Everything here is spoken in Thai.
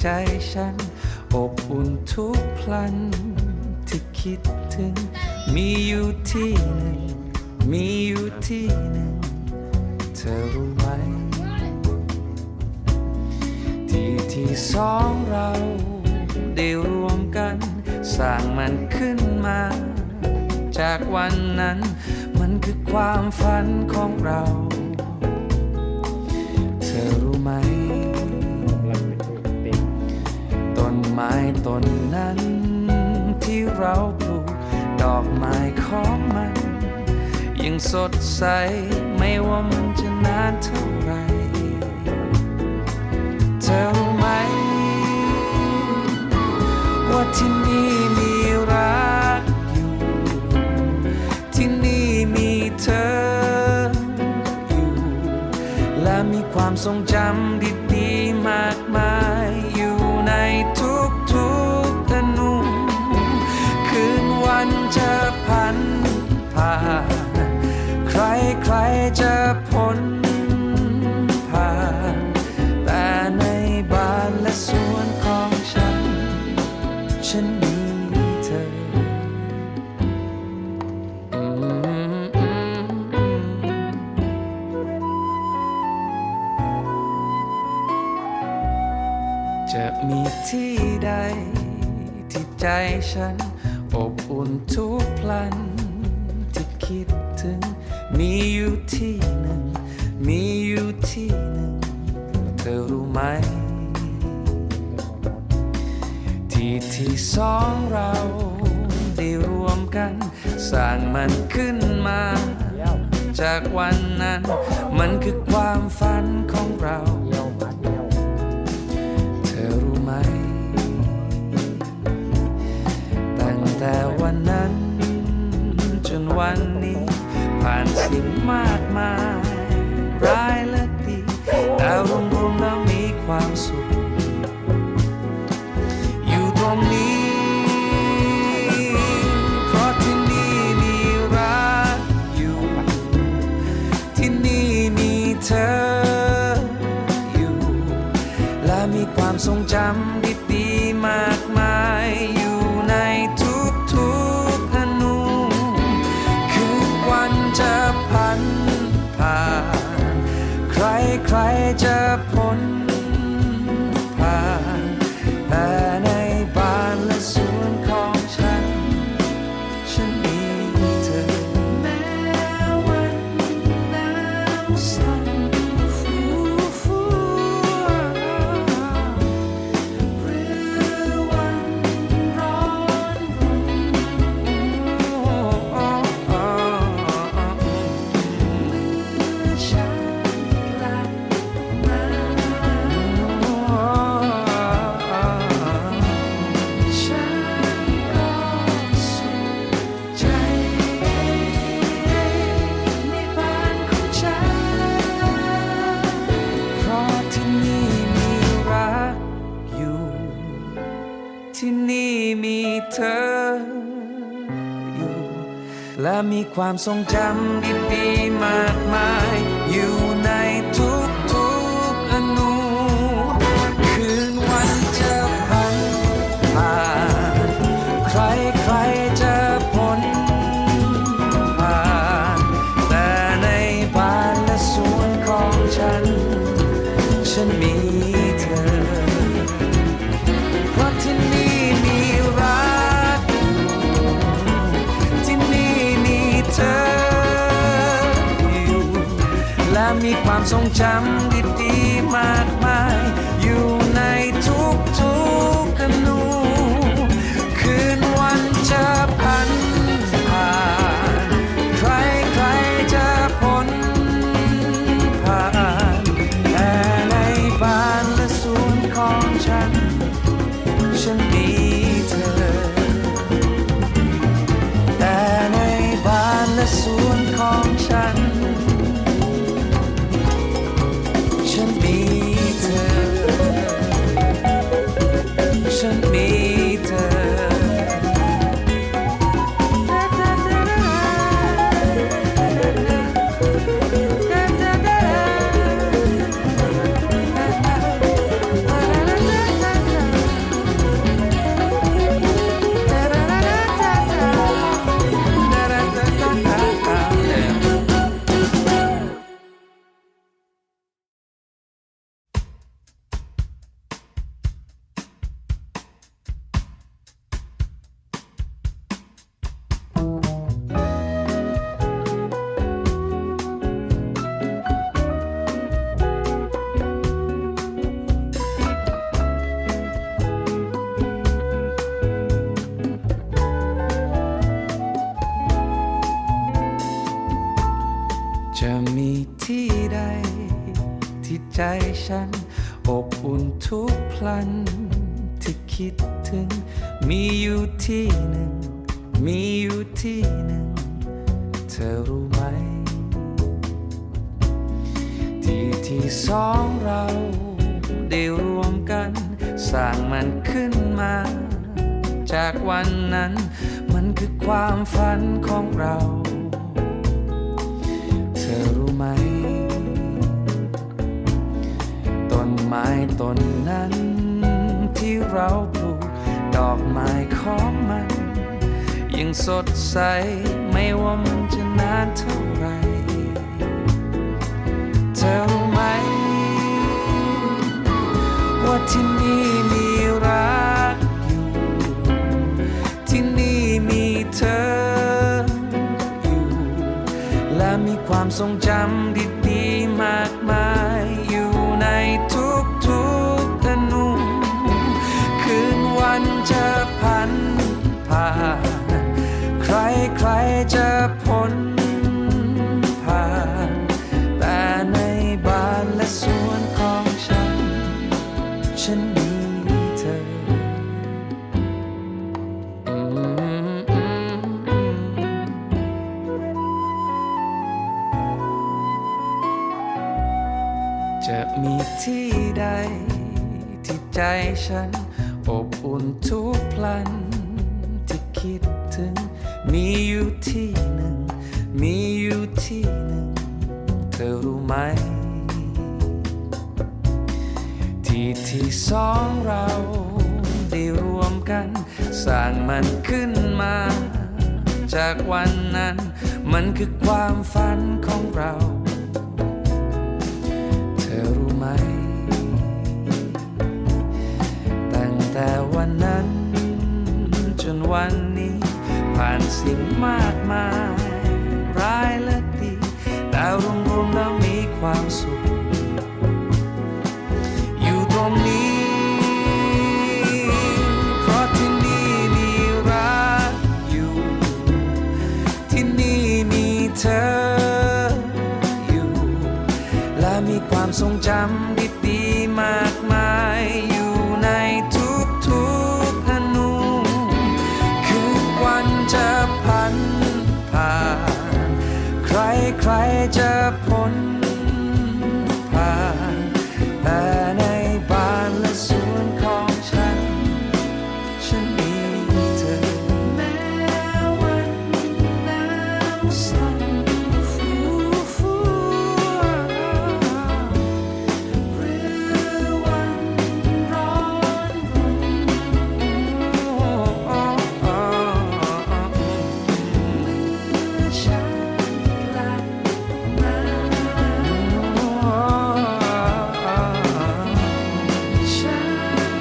ใจฉัน อบอุ่นทุกพลัน ที่คิดถึง มีอยู่ที่หนึ่ง มีอยู่ที่หนึ่ง เธอรู้ไหม ที่ที่สองเราได้รวมกัน สร้างมันขึ้นมา จากวันนั้น มันคือความฝันของเรา เธอรู้ไหม ไม้ต้นนั้น ที่เราปลูกดอกไม้ของมัน ยังสดใสไม่ว่ามันจะนานเท่าไหรเธอรู้ไหม ว่าที่นี่มีรักอยู่ ที่นี่มีเธออยู่ และมีความทรงจำดี ฉันมีเธอ จะมีที่ใด ที่ใจฉัน อบอุ่นทุกพลัน ที่คิดถึง มีอยู่ที่หนึ่ง มีอยู่ที่หนึ่ง เธอรู้ไหม ที่ที่สองเราได้รวมกัน สร้างมันขึ้นมา จากวันนั้น มันคือความฝันของเรา เธอรู้ไหม ตั้งแต่วันนั้น จนวันนี้ ผ่านสิ่งมากมายร้ายและดีแต่รวมๆแล้วมีความสุข และมีความทรงจำดีๆมากมายอยู่ในทุกๆอนุคือวันจะพันผ่าน ใครใครๆจะ และมีความทรงจำดีๆมากมาย อยู่ในทุกๆอนุคืนวันจะพันผ่านใครใครจะพ้นผ่านแต่ในบ้านและสวนของฉัน ฉันมี ความทรงจำดีๆมาก ฉัน อบอุ่นทุกพลัน ที่คิดถึง มีอยู่ที่หนึ่ง มีอยู่ที่หนึ่ง เธอรู้ไหม ที่ที่สองเราได้รวมกัน สร้างมันขึ้นมา จากวันนั้น มันคือความฝันของเรา เธอรู้ไหม ไม้ต้นนั้นที่เราปลูก ดอกไม้ของมัน ยังสดใสไม่ว่ามันจะนานเท่าไหรเธอรู้ไหม ว่าที่นี่มีรักอยู่ ที่นี่มีเธออยู่ และมีความทรงจำดีๆมากมายอยู่ในทุก จะพันผ่าน ใครใครจะพ้นผ่าน แต่ในบ้านและสวนของฉัน ฉันมีเธอ จะมีที่ใดที่ใจฉัน อบอุ่นทุกพลันที่คิดถึง มีอยู่ที่หนึ่ง มีอยู่ที่หนึ่ง เธอรู้ไหม ที่ที่สองเราได้รวมกัน สร้างมันขึ้นมา จากวันนั้น มันคือความฝันของเรา เธอรู้ไหม วันนี้ ผ่านสิ่งมากมายร้ายและดี แต่รวมๆแล้วมีความสุข อยู่ตรงนี้ เพราะที่นี่มีรักอยู่ ที่นี่มีเธออยู่ และมีความทรงจำดีๆมากมาย จะพั